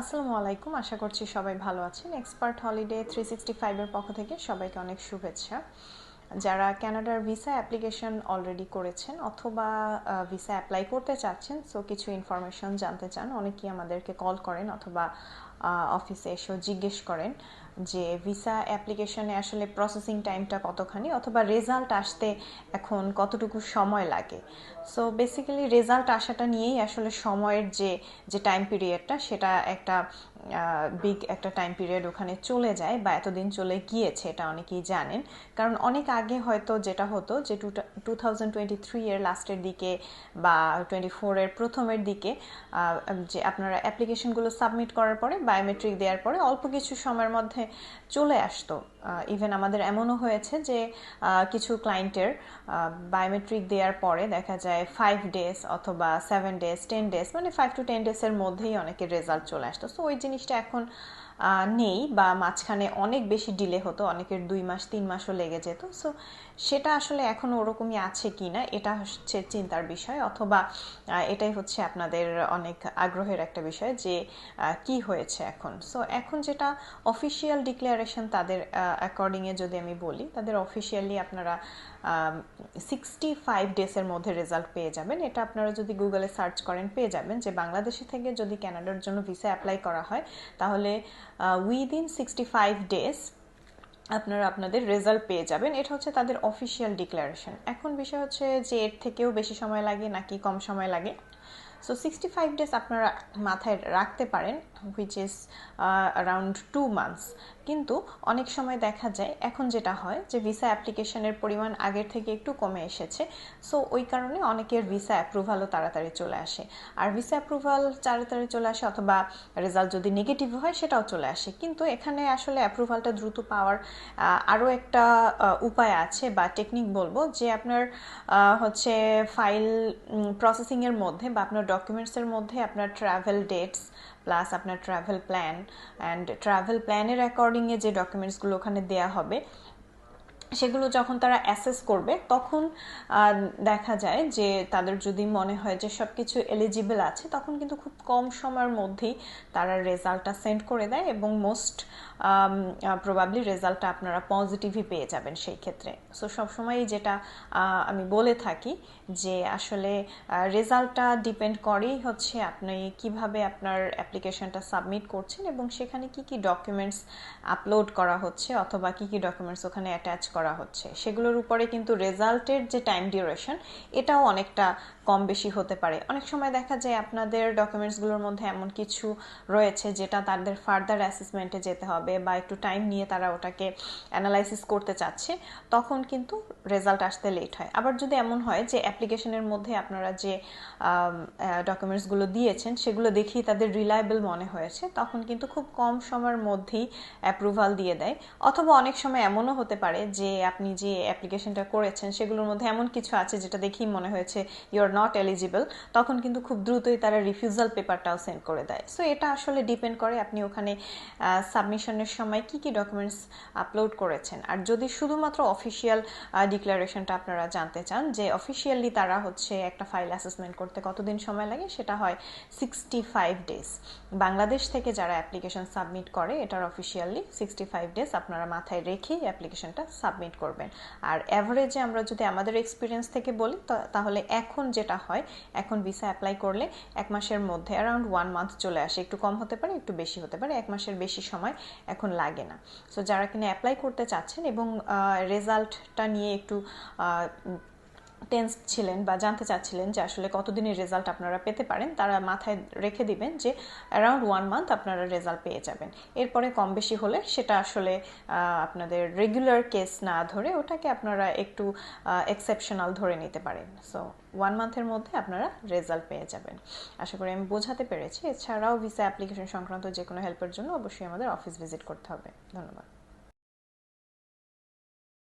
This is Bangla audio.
আসসালামু আলাইকুম। আশা করছি সবাই ভালো আছেন। এক্সপার্ট হলিডে থ্রি সিক্সটি ফাইভের পক্ষ থেকে সবাইকে অনেক শুভেচ্ছা। যারা ক্যানাডার ভিসা অ্যাপ্লিকেশন অলরেডি করেছেন অথবা ভিসা অ্যাপ্লাই করতে চাচ্ছেন সো কিছু ইনফরমেশন জানতে চান, অনেকেই আমাদেরকে কল করেন অথবা অফিসে এসেও জিজ্ঞেস করেন যে ভিসা অ্যাপ্লিকেশনে আসলে প্রসেসিং টাইমটা কতখানি অথবা রেজাল্ট আসতে এখন কতটুকু সময় লাগে? সো বেসিক্যালি রেজাল্ট আসাটা নিয়েই আসলে সময়ের যে যে টাইম পিরিয়ডটা সেটা একটা বিগ একটা টাইম পিরিয়ড ওখানে চলে যায় বা এতদিন চলে গিয়েছে এটা অনেকেই জানেন। কারণ অনেক আগে হয়তো যেটা হতো যে two two thousand twenty three এর লাস্টের দিকে বা টোয়েন্টি ফোরের প্রথমের দিকে যে আপনারা অ্যাপ্লিকেশনগুলো সাবমিট করার পরে বায়োমেট্রিক দেওয়ার পরে অল্প কিছু সময়ের মধ্যে চলে আসতো। ইভেন আমাদের এমনও হয়েছে যে কিছু ক্লায়েন্টের বায়োমেট্রিক দেওয়ার পরে দেখা যায় ফাইভ ডেজ অথবা সেভেন ডেজ টেন ডেজ মানে ফাইভ টু টেন ডেজের মধ্যেই অনেকের রেজাল্ট চলে আসতো। সো ওই জিনিসটা এখন নেই বা মাঝখানে অনেক বেশি ডিলে হতো, অনেকের দুই মাস, তিন মাসও লেগে যেত। সো সেটা আসলে এখন ওরকমই আছে কি না এটা হচ্ছে চিন্তার বিষয় অথবা এটাই হচ্ছে আপনাদের অনেক আগ্রহের একটা বিষয় যে কি হয়েছে। এখন। সো এখন যেটা অফিসিয়াল ডিক্লারেশন তাদের অ্যাকর্ডিংয়ে যদি আমি বলি, তাদের অফিসিয়ালি আপনারা সিক্সটি ফাইভ ডেসের মধ্যে রেজাল্ট পেয়ে যাবেন। এটা আপনারা যদি গুগলে সার্চ করেন, পেয়ে যাবেন যে বাংলাদেশে থেকে যদি ক্যানাডার জন্য ভিসা অ্যাপ্লাই করা হয়, তাহলে উইদিন সিক্সটি ফাইভ ডেজ আপনারা আপনাদের রেজাল্ট পেয়ে যাবেন। এটা হচ্ছে তাদের অফিসিয়াল ডিক্লারেশন এখন বিষয় হচ্ছে যে এর থেকেও বেশি সময় লাগে নাকি কম সময় লাগে? সো সিক্সটি ফাইভ ডেজ আপনারা মাথায় রাখতে পারেন which is around two months কিন্তু অনেক সময় দেখা যায়, এখন যেটা হয় যে ভিসা অ্যাপ্লিকেশনের পরিমাণ আগের থেকে একটু কমে এসেছে। সো ওই কারণে অনেকের ভিসা অ্যাপ্রুভালও তাড়াতাড়ি চলে আসে। আর ভিসা অ্যাপ্রুভাল তাড়াতাড়ি চলে আসে অথবা রেজাল্ট যদি নেগেটিভ হয়, সেটাও চলে আসে। কিন্তু এখানে আসলে অ্যাপ্রুভালটা দ্রুত পাওয়ার আরও একটা উপায় আছে বা টেকনিক বলব যে আপনার হচ্ছে ফাইল প্রসেসিংয়ের মধ্যে বা আপনার ডকুমেন্টসের মধ্যে আপনার ট্রাভেল ডেটস প্লাস আপনার ট্রাভেল প্ল্যান অ্যান্ড ট্রাভেল প্ল্যানের অ্যাকর্ডিংয়ে যে ডকুমেন্টসগুলো ওখানে দেয়া হবে সেগুলো যখন তারা অ্যাসেস করবে, তখন দেখা যায় যে তাদের যদি মনে হয় যে সব কিছু এলিজিবল আছে, তখন কিন্তু খুব কম সময়ের মধ্যেই তারা রেজাল্টটা সেন্ড করে দেয় এবং মোস্ট প্রবাবলি রেজাল্টটা আপনারা পজিটিভই পেয়ে যাবেন সেই ক্ষেত্রে। সো সবসময় যেটা আমি বলে থাকি যে আসলে রেজাল্টটা ডিপেন্ড করেই হচ্ছে আপনি কীভাবে আপনার অ্যাপ্লিকেশনটা সাবমিট করছেন এবং সেখানে কি কি ডকুমেন্টস আপলোড করা হচ্ছে অথবা কি কি ডকুমেন্টস ওখানে অ্যাটাচ করা হচ্ছে। সেগুলোর উপরে কিন্তু রেজাল্টের যে টাইম ডিউরেশন এটাও অনেকটা কম বেশি হতে পারে। অনেক সময় দেখা যায় আপনাদের ডকুমেন্টসগুলোর মধ্যে এমন কিছু রয়েছে যেটা তাদের ফার্দার অ্যাসেসমেন্টে যেতে হবে বা একটু টাইম নিয়ে তারা ওটাকে অ্যানালাইসিস করতে চাচ্ছে, তখন কিন্তু রেজাল্ট আসতে লেট হয়। আবার যদি এমন হয় যে অ্যাপ্লিকেশনের মধ্যে আপনারা যে ডকুমেন্টসগুলো দিয়েছেন, সেগুলো দেখেই তাদের রিলায়েবল মনে হয়েছে, তখন কিন্তু খুব কম সময়ের মধ্যেই অ্যাপ্রুভাল দিয়ে দেয়। অথবা অনেক সময় এমনও হতে পারে যে আপনি যে অ্যাপ্লিকেশনটা করেছেন, সেগুলোর মধ্যে এমন কিছু আছে যেটা দেখেই মনে হয়েছে ইউ আর নট এলিজিবল তখন কিন্তু খুব দ্রুতই তারা রিফিউজাল পেপারটাও সেন্ড করে দেয়। সো এটা আসলে ডিপেন্ড করে আপনি ওখানে সাবমিশনের সময় কি কি ডকুমেন্টস আপলোড করেছেন। আর যদি শুধুমাত্র অফিসিয়াল ডিক্লারেশনটা আপনারা জানতে চান যে অফিসিয়ালি তারা হচ্ছে একটা ফাইল অ্যাসেসমেন্ট করতে কতদিন সময় লাগে, সেটা হয় সিক্সটি ফাইভ ডেজ বাংলাদেশ থেকে যারা অ্যাপ্লিকেশন সাবমিট করে, এটার অফিসিয়ালি সিক্সটি ফাইভ ডেজ আপনারা মাথায় রেখেই অ্যাপ্লিকেশনটা সাবমিট করবেন। আর অ্যাভারেজে আমরা যদি আমাদের এক্সপিরিয়েন্স থেকে বলি তাহলে এখন যেটা হয়, এখন ভিসা অ্যাপ্লাই করলে এক মাসের মধ্যে অ্যারাউন্ড ওয়ান মান্থ চলে আসে। একটু কম হতে পারে, একটু বেশি হতে পারে, এক মাসের বেশি সময় এখন লাগে না। সো যারা কিনা অ্যাপ্লাই করতে চাচ্ছেন এবং রেজাল্টটা নিয়ে একটু টেন্স ছিলেন বা জানতে চাচ্ছিলেন যে আসলে কতদিনের রেজাল্ট আপনারা পেতে পারেন, তারা মাথায় রেখে দিবেন যে অ্যারাউন্ড ওয়ান মান্থ আপনারা রেজাল্ট পেয়ে যাবেন। এরপরে কম বেশি হলে সেটা আসলে আপনাদের রেগুলার কেস না ধরে ওটাকে আপনারা একটু এক্সেপশনাল ধরে নিতে পারেন। সো ওয়ান মান্থের মধ্যে আপনারা রেজাল্ট পেয়ে যাবেন। আশা করি আমি বোঝাতে পেরেছি। এছাড়াও ভিসা অ্যাপ্লিকেশন সংক্রান্ত যে কোনো হেল্পের জন্য অবশ্যই আমাদের অফিস ভিজিট করতে হবে। ধন্যবাদ।